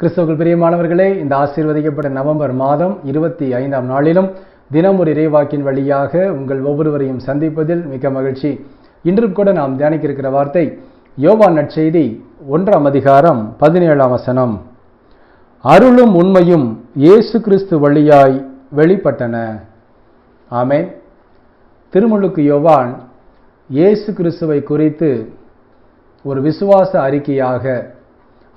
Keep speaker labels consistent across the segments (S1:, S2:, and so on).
S1: கிறிஸ்தவர்கள் பிரியமானவர்களே இந்த ஆசீர்வதிக்கப்பட்ட நவம்பர் மாதம் இருபத்தி ஐந்தாம் நாளிலும் தினம் ஒரு இறைவாக்கின் வழியாக உங்கள் ஒவ்வொருவரையும் சந்திப்பதில் மிக மகிழ்ச்சி. இன்றும் கூட நாம் தியானிக்க இருக்கிற வார்த்தை யோவான் நற்செய்தி ஒன்றாம் அதிகாரம் பதினேழாம் வசனம். அருளும் உண்மையும் இயேசு கிறிஸ்து வழியாய் வெளிப்பட்டன. ஆமே திருமுழுக்கு யோவான் இயேசு கிறிஸ்துவை குறித்து ஒரு விசுவாச அறிக்கையாக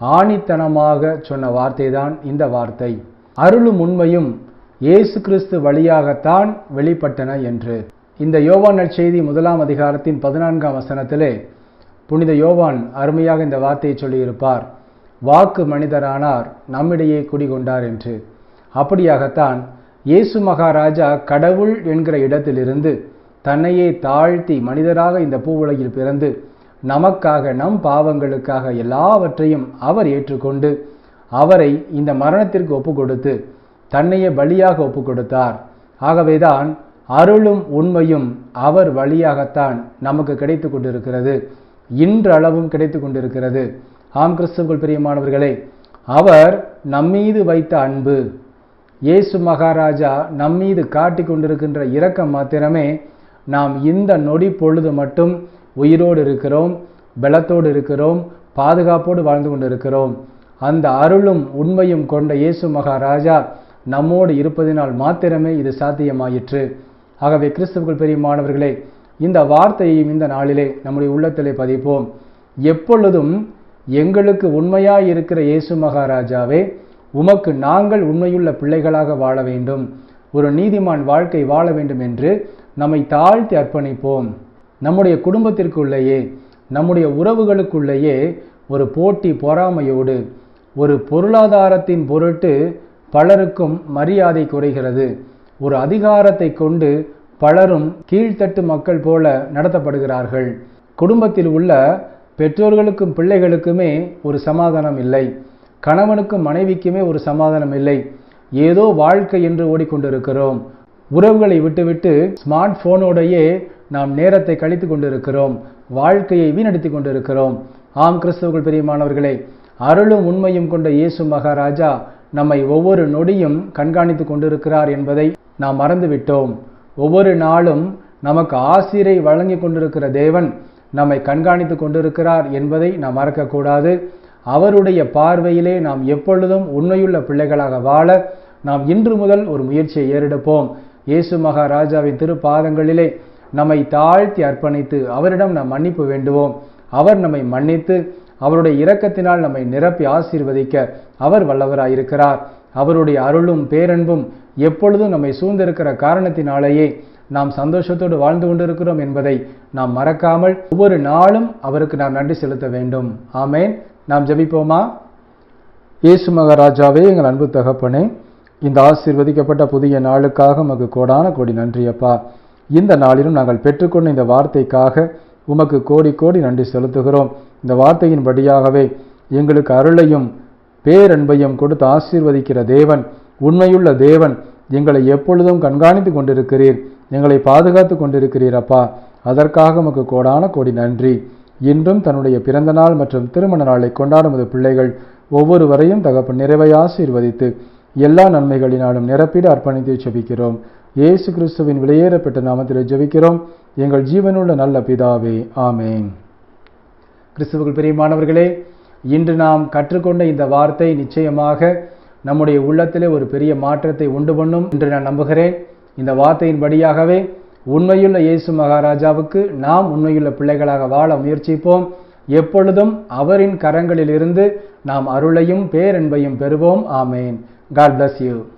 S1: ஆணித்தனமாக சொன்ன வார்த்தைதான் இந்த வார்த்தை. அருளும் உண்மையும் இயேசு கிறிஸ்து வழியாகத்தான் வெளிப்பட்டன என்று. இந்த யோவான் நற்செய்தி முதலாம் அதிகாரத்தின் பதினான்காம் வசனத்திலே புனித யோவான் அருமையாக இந்த வார்த்தையை சொல்லியிருப்பார். வாக்கு மனிதரானார் நம்மிடையே குடிகொண்டார் என்று. அப்படியாகத்தான் இயேசு மகாராஜா கடவுள் என்கிற இடத்திலிருந்து தன்னையே தாழ்த்தி மனிதராக இந்த பூவுலகில் பிறந்து நமக்காக நம் பாவங்களுக்காக எல்லாவற்றையும் அவர் ஏற்றுக்கொண்டு அவரை இந்த மரணத்திற்கு ஒப்பு கொடுத்து தன்னையே பலியாக ஒப்பு கொடுத்தார் ஆகவேதான் அருளும் உண்மையும் அவர் வழியாகத்தான் நமக்கு கிடைத்து கொண்டிருக்கிறது. இன்றளவும் கிடைத்து கொண்டிருக்கிறது. ஆம் கிறிஸ்துவர்கள் பிரியமானவர்களே அவர் நம்மீது வைத்த அன்பு இயேசு மகாராஜா நம்மீது காட்டிக் கொண்டிருக்கின்ற இரக்கம் மாத்திரமே நாம் இந்த நொடி பொழுது மட்டும் உயிரோடு இருக்கிறோம் பலத்தோடு இருக்கிறோம் பாதுகாப்போடு வாழ்ந்து கொண்டிருக்கிறோம். அந்த அருளும் உண்மையும் கொண்ட இயேசு மகாராஜா நம்மோடு இருப்பதினால் மாத்திரமே இது சாத்தியமாயிற்று. ஆகவே கிறிஸ்துவுக்குள் பெரிய மாணவர்களே இந்த வார்த்தையையும் இந்த நாளிலே நம்முடைய உள்ளத்திலே பதிப்போம். எப்பொழுதும் எங்களுக்கு உண்மையாய் இருக்கிற இயேசு மகாராஜாவே உமக்கு நாங்கள் உண்மையுள்ள பிள்ளைகளாக வாழ வேண்டும். ஒரு நீதிமான் வாழ்க்கை வாழ வேண்டும் என்று நம்மை தாழ்த்தி அர்ப்பணிப்போம். நம்முடைய குடும்பத்திற்குள்ளேயே நம்முடைய உறவுகளுக்குள்ளேயே ஒரு போட்டி பொறாமையோடு ஒரு பொருளாதாரத்தின் பொருட்டு பலருக்கும் மரியாதை குறைகிறது. ஒரு அதிகாரத்தை கொண்டு பலரும் கீழ்த்தட்டு மக்கள் போல நடத்தப்படுகிறார்கள். குடும்பத்தில் உள்ள பெற்றோர்களுக்கும் பிள்ளைகளுக்குமே ஒரு சமாதானம் இல்லை. கணவனுக்கும் மனைவிக்குமே ஒரு சமாதானம் இல்லை. ஏதோ வாழ்க்கை என்று ஓடிக்கொண்டிருக்கிறோம். உறவுகளை விட்டுவிட்டு ஸ்மார்ட் போனோடையே நாம் நேரத்தை கழித்து கொண்டிருக்கிறோம். வாழ்க்கையை வீணடித்து கொண்டிருக்கிறோம். ஆம் கிறிஸ்தவர்கள் பெரியமானவர்களே அருளும் உண்மையும் கொண்ட இயேசு மகாராஜா நம்மை ஒவ்வொரு நொடியும் கண்காணித்து கொண்டிருக்கிறார் என்பதை நாம் மறந்துவிட்டோம். ஒவ்வொரு நாளும் நமக்கு ஆசிரை வழங்கி கொண்டிருக்கிற தேவன் நம்மை கண்காணித்து கொண்டிருக்கிறார் என்பதை நாம் மறக்கக்கூடாது. அவருடைய பார்வையிலே நாம் எப்பொழுதும் உண்மையுள்ள பிள்ளைகளாக வாழ நாம் இன்று முதல் ஒரு முயற்சியை ஏறெடுப்போம். இயேசு மகாராஜாவின் திருப்பாதங்களிலே நம்மை தாழ்த்தி அர்ப்பணித்து அவரிடம் நாம் மன்னிப்பு வேண்டுவோம். அவர் நம்மை மன்னித்து அவருடைய இரக்கத்தினால் நம்மை நிரப்பி ஆசீர்வதிக்க அவர் வல்லவராயிருக்கிறார். அவருடைய அருளும் பேரன்பும் எப்பொழுதும் நம்மை சூழ்ந்திருக்கிற காரணத்தினாலேயே நாம் சந்தோஷத்தோடு வாழ்ந்து கொண்டிருக்கிறோம் என்பதை நாம் மறக்காமல் ஒவ்வொரு நாளும் அவருக்கு நாம் நன்றி செலுத்த வேண்டும். ஆமேன். நாம் ஜெபிப்போமா? இயேசு மகாராஜாவே எங்கள் அன்பு தகப்பனே இந்த ஆசீர்வதிக்கப்பட்ட புதிய நாளுக்காக உமக்கு கோடான கோடி நன்றி அப்பா இந்த நாளிலும் நாங்கள் பெற்றுக்கொண்ட இந்த வார்த்தைக்காக உமக்கு கோடி கோடி நன்றி செலுத்துகிறோம். இந்த வார்த்தையின்படியாகவே எங்களுக்கு அருளையும் பேரன்பையும் கொடுத்து ஆசீர்வதிக்கிற தேவன் உண்மையுள்ள தேவன் எங்களை எப்பொழுதும் கண்காணித்து கொண்டிருக்கிறீர். எங்களை பாதுகாத்து கொண்டிருக்கிறீர் அப்பா. அதற்காக உமக்கு கோடான கோடி நன்றி. இன்றும் தன்னுடைய பிறந்த நாள் மற்றும் திருமண நாளை கொண்டாடும் பிள்ளைகள் ஒவ்வொருவரையும் தகப்பன் நிறைவை ஆசீர்வதித்து எல்லா நன்மைகளினாலும் நிரப்பிட அர்ப்பணித்து ஜபிக்கிறோம். இயேசு கிறிஸ்துவின் விலையேறப்பட்ட நாமத்தில் ஜெபிக்கிறோம். எங்கள் ஜீவனுள்ள நல்ல பிதாவே ஆமேன். கிறிஸ்துவுக்குள் பிரியமானவர்களே இன்று நாம் கற்றுக்கொண்ட இந்த வார்த்தை நிச்சயமாக நம்முடைய உள்ளத்திலே ஒரு பெரிய மாற்றத்தை உண்டு பண்ணும் என்று நான் நம்புகிறேன். இந்த வார்த்தையின்படியாகவே உண்மையுள்ள இயேசு மகாராஜாவுக்கு நாம் உண்மையுள்ள பிள்ளைகளாக வாழ முயற்சிப்போம். எப்பொழுதும் அவரின் கரங்களிலிருந்து நாம் அருளையும் பேரன்பையும் பெறுவோம். ஆமேன். God bless you.